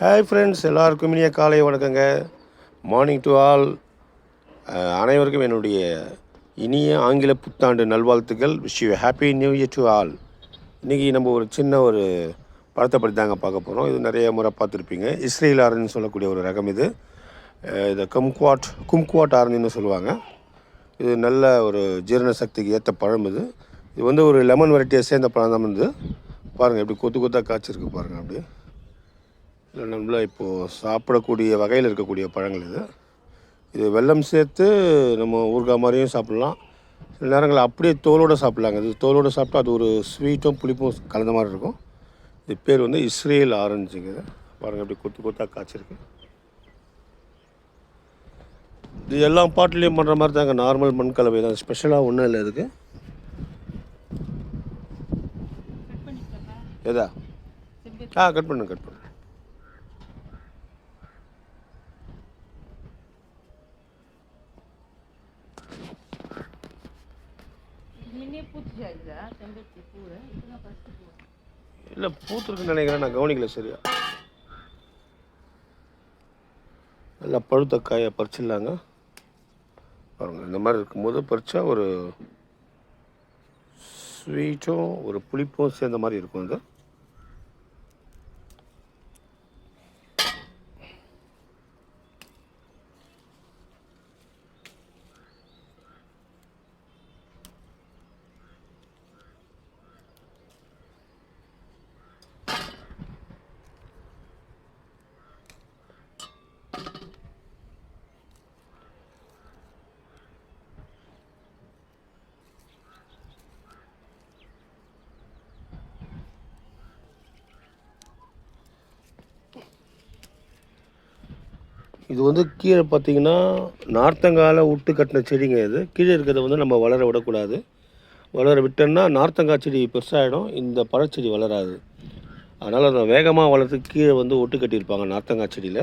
Hi friends எல்லாருக்கும் இனிய காலை வணக்கங்க. மார்னிங் டு ஆல் அனைவருக்கும் என்னுடைய இனிய ஆங்கில புத்தாண்டு நல்வாழ்த்துக்கள். Wish you happy new year to all இன்றைக்கி நம்ம ஒரு சின்ன ஒரு படத்தை பற்றி தாங்க பார்க்க போகிறோம் இது நிறைய முறை பார்த்துருப்பீங்க. இஸ்ரேல் ஆரஞ்சுன்னு சொல்லக்கூடிய ஒரு ரகம் இது. இதை இது கும்குவாட் கும்குவாட் ஆரஞ்சுன்னு சொல்லுவாங்க. இது நல்ல ஒரு ஜீரண சக்திக்கு ஏற்ற பழம் இது. இது வந்து ஒரு லெமன் வெரைட்டியை சேர்ந்த பழம் தான் வந்து பாருங்கள் எப்படி கொத்து கொத்தாக காய்ச்சிருக்கு பாருங்கள் அப்படியே. இல்லை நம்மள இப்போது சாப்பிடக்கூடிய வகையில் இருக்கக்கூடிய பழங்கள் இது. இது வெல்லம் சேர்த்து நம்ம ஊறுகாய் மாதிரியும் சாப்பிட்லாம். சில நேரங்களில் அப்படியே தோலோடு சாப்பிட்லாங்க. இது தோலோடு சாப்பிட்டா அது ஒரு ஸ்வீட்டும் புளிப்பும் கலந்த மாதிரி இருக்கும். இது பேர் வந்து இஸ்ரேல் ஆரஞ்சுங்க பாருங்கள் எப்படி கொத்து கொத்தாக காய்ச்சிருக்கு. இது எல்லா பாட்டிலையும் பண்ணுற மாதிரி தாங்க. நார்மல் மண் கலவை தான். ஸ்பெஷலாக ஒன்றும் இல்லை இதுக்கு. எதா? ஆ கட் பண்ணு கட் பண்ணு. இல்லை பூத்துருக்குன்னு நினைக்கிறேன். நான் கவனிக்கல சரியா. நல்லா பழுத்த காயை பறிச்சிடலாங்க. பாருங்க இந்த மாதிரி இருக்கும்போது பறிச்சா ஒரு ஸ்வீட்டும் ஒரு புளிப்பும் சேர்ந்த மாதிரி இருக்கும் இது. இது வந்து கீழே பார்த்தீங்கன்னா நார்த்தங்கால விட்டு கட்டின செடிங்க இது. கீழே இருக்கிறத வந்து நம்ம வளர விடக்கூடாது. வளர விட்டோம்னா நார்த்தங்காய் செடி பெருசாகிடும் இந்த பழச்செடி வளராது. அதனால் அதை வேகமாக வளர்த்து கீழே வந்து ஒட்டு கட்டியிருப்பாங்க நார்த்தங்காய் செடியில்.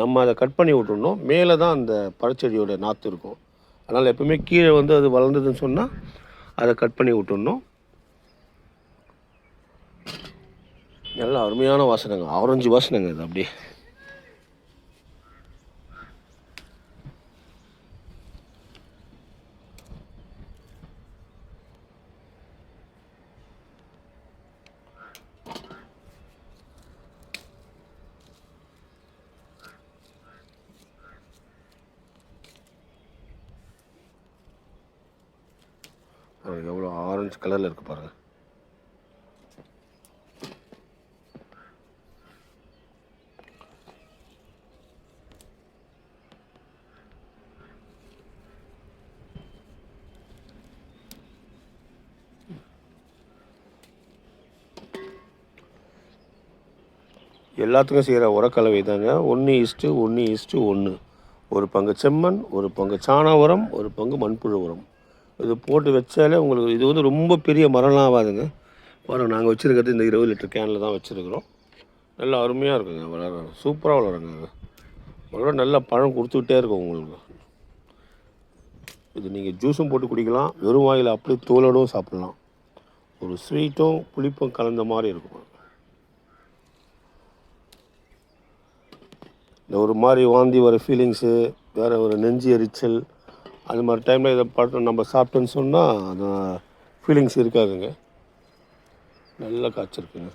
நம்ம அதை கட் பண்ணி விட்டுருணும் மேலே தான் அந்த பழச்செடியோட நாற்று இருக்கும். அதனால் எப்பவுமே கீழே வந்து அது வளர்ந்ததுன்னு சொன்னால் அதை கட் பண்ணி விட்டுடணும் நல்லா அருமையான வாசனைங்க. ஆரஞ்சு வாசனைங்க இது அப்படியே. எவ்வளோ ஆரஞ்சு கலரில் இருக்கு பாருங்க. எல்லாத்துக்கும் செய்கிற உரக்கலவை தாங்க. ஒன்று இஸ்ட்டு ஒன்று இஸ்ட்டு ஒன்று ஒரு பங்கு செம்மண் ஒரு பங்கு சாண உரம் ஒரு பங்கு மண்புழு உரம். இது போட்டு வச்சாலே உங்களுக்கு இது வந்து ரொம்ப பெரிய மரம்லாம் ஆகாதுங்க. பாருங்கள் நாங்கள் வச்சுருக்கிறது இந்த இருபது லிட்டர் கேனில் தான் வச்சுருக்குறோம். நல்லா அருமையாக இருக்குங்க வளர சூப்பராக வளருங்க வளர நல்ல பழம் கொடுத்துக்கிட்டே இருக்கும் உங்களுக்கு. இது நீங்கள் ஜூஸும் போட்டு குடிக்கலாம் வெறும் வாயில் அப்படியே தோலோடும் சாப்பிட்லாம். ஒரு ஸ்வீட்டும் புளிப்பும் கலந்த மாதிரி இருக்கும் இந்த ஒரு மாதிரி வாந்தி வர ஃபீலிங்ஸு வேறு ஒரு நெஞ்சு எரிச்சல் அது மாதிரி டைமில் இதை பழம் நம்ம சாப்பிட்டோன்னு சொன்னால் அந்த ஃபீலிங்ஸ் இருக்காதுங்க. நல்லா காய்ச்சிருக்குங்க.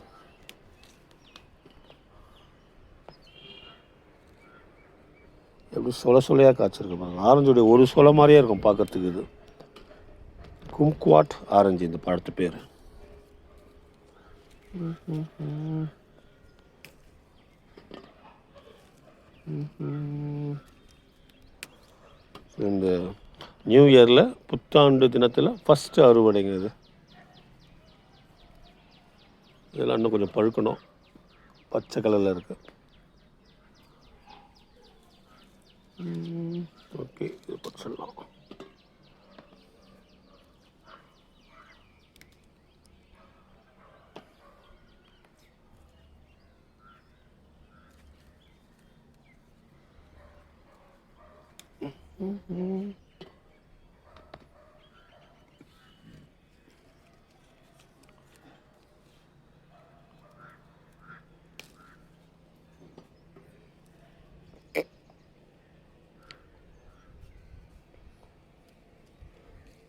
எப்படி சொல சொலையாக காய்ச்சிருக்கு பாருங்கள் ஆரஞ்சுடைய ஒரு சொல மாதிரியே இருக்கும் பார்க்கறதுக்கு இது. கும்குவாட் ஆரஞ்சு இந்த பழத்து பேர். இந்த நியூ இயரில் புத்தாண்டு தினத்தில் ஃபஸ்ட்டு அறுவடைங்க இது இதெல்லாம் இன்னும் கொஞ்சம் பழுக்கணும். பச்சை கலரில் இருக்கு. ஓகே இது பச்சிடலாம்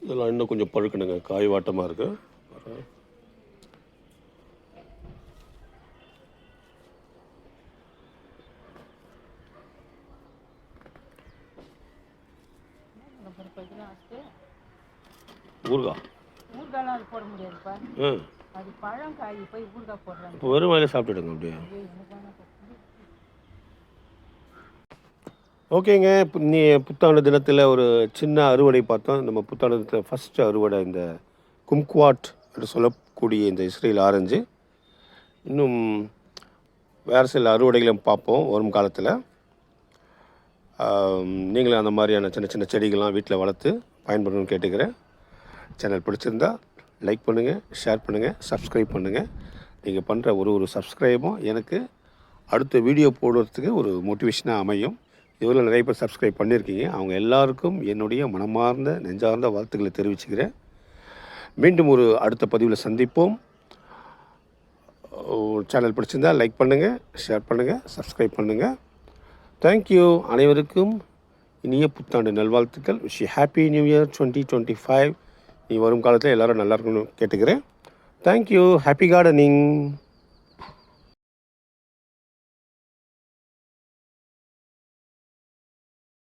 இதெல்லாம் இன்னும் கொஞ்சம் பழுக்கணுங்க. காய் வாட்டமாக இருக்குது அப்புறம் கொஞ்சம் ஆச்சு ஊறுகாய்? ஊறுகாலாம் அது போட முடியாதுப்பா. ஆ. அது பழம் காய் போய் ஊறுகாய் போடுறாங்க. இப்போ வெறும் வாயில சாப்பிட்டுடுங்க அப்படியே. ஓகேங்க நீ புத்தாண்டு தினத்தில் ஒரு சின்ன அறுவடை பார்த்தோம். நம்ம புத்தாண்டு தினத்தில் ஃபஸ்ட்டு அறுவடை இந்த கும்குவாட் என்று சொல்லக்கூடிய இந்த இஸ்ரேல் ஆரஞ்சு. இன்னும் வேறு சில அறுவடைகளும் பார்ப்போம் வரும் காலத்தில். நீங்களும் அந்த மாதிரியான சின்ன சின்ன செடிகள்லாம் வீட்டில் வளர்த்து பயன்படணும்னு கேட்டுக்கிறேன். சேனல் பிடிச்சிருந்தா லைக் பண்ணுங்கள் ஷேர் பண்ணுங்கள் சப்ஸ்கிரைப் பண்ணுங்கள் நீங்கள் பண்ணுற ஒரு ஒரு சப்ஸ்கிரைபும் எனக்கு அடுத்த வீடியோ போடுறதுக்கு ஒரு மோட்டிவேஷனாக அமையும். இதில் நிறைய பேர் சப்ஸ்கிரைப் பண்ணியிருக்கீங்க. அவங்க எல்லாருக்கும் என்னுடைய மனமார்ந்த நெஞ்சார்ந்த வாழ்த்துக்களை தெரிவிச்சுக்கிறேன். மீண்டும் ஒரு அடுத்த பதிவில் சந்திப்போம். சேனல் பிடிச்சிருந்தால் லைக் பண்ணுங்கள் ஷேர் பண்ணுங்கள் சப்ஸ்கிரைப் பண்ணுங்கள் தேங்க்யூ அனைவருக்கும் இனிய புத்தாண்டு நல்வாழ்த்துக்கள். Wish happy new year twenty twenty five நீ வரும் காலத்தில் எல்லோரும் நல்லா இருக்கணும்னு கேட்டுக்கிறேன். Thank you happy gardening